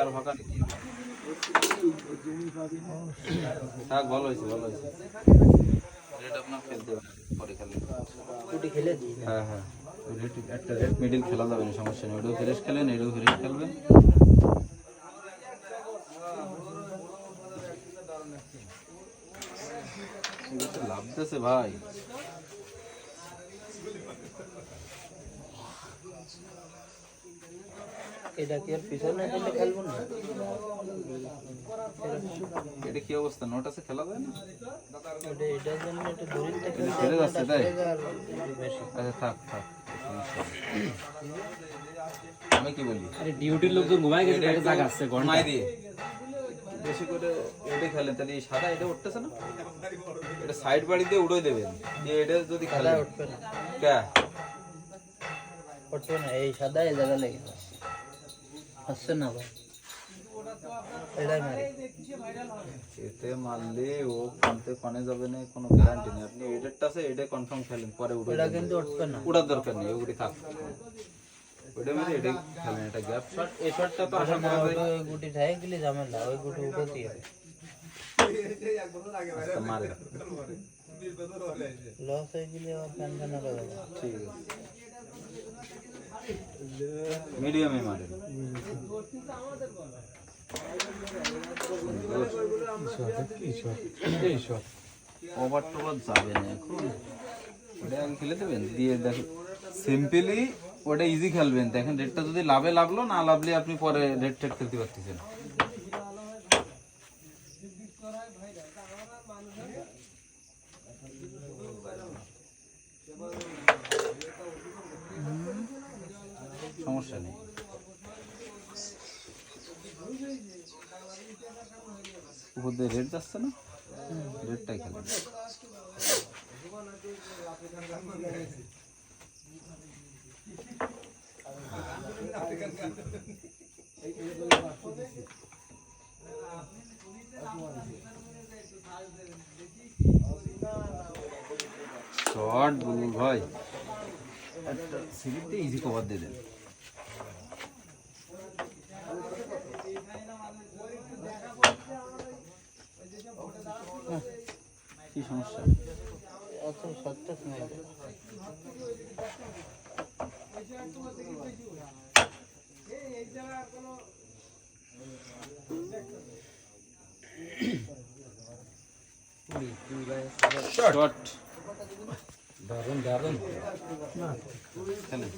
আর ফাঁকা নেই থাক ভালো হয়েছে ভালো হয়েছে। রেড আপনার খেলতে পরে খেলে হ্যাঁ হ্যাঁ। রেড একটা রেড মিডিল খেলা যাবে না সমস্যা নেই। ওটাও ফ্রেশ খেলেন এটাও ফ্রেশ খেলবেন। লাভ দিতেছে ভাই। এটা কি আর পিছনে দিলে খেলব না? এটা কি অবস্থা? নোট আছে? খেলা যায় না? এটা এটার জন্য একটু থেকে ছেড়ে যাচ্ছে তাই? আচ্ছা থাক থাক আমি কি বলি? আরে ডিউটির লোকজন ঘুমায় গেছে তাকে জাগাচ্ছে ঘুমাই দিয়ে। বেশি করে এটা খেলেন তাহলে এই সাদা এটা উঠতেছে না? এটা সাইড বাড়ি দিয়ে উড়ে দেবেন দিয়ে এটা যদি খেলেন। উঠবে না। ক্যা উঠবে না এই সাদা এই জায়গা লেগে যাচ্ছে। হচ্ছে না ভাই এটাই মারি এতে মারলে ও কানতে কানে যাবে না কোনো গ্যারান্টি নেই আপনি এডেরটা আছে এটা কনফার্ম খেলেন পরে উড়ে এটা দেবেন। কিন্তু উঠবে না উড়ার দরকার নেই ওগুলি থাক ওটা মেরে এটা খেলেন এটা গ্যাপ শট এই শটটা তো আশা করা যায় ওই গুটি ঠাই গেলে ঝামেলা ওই গুটি উঠোতেই হবে আচ্ছা, মারে লস হয়ে গেলে আবার টেনশন হবে ঠিক আছে মিডিয়ামে মারেন ওভার যাবে না ওটা খেলে দেবেন দিয়ে সিম্পলি ওটা ইজি খেলবেন। দেখেন যদি লাভে লাগল, না লাভলে আপনি পরে রেট টেট খেলতে পারতেছেন। সমস্যা নেই। উপর দিয়ে রেট যাচ্ছে না? রেটটাই খেলেন শর্ট, বুলবুল ভাই। একটা সিলিপটা ইজি কভার দিয়ে দেন। কি সমস্যা? অত সত্য সময় শর্ট দারুণ দারুণ খেলেন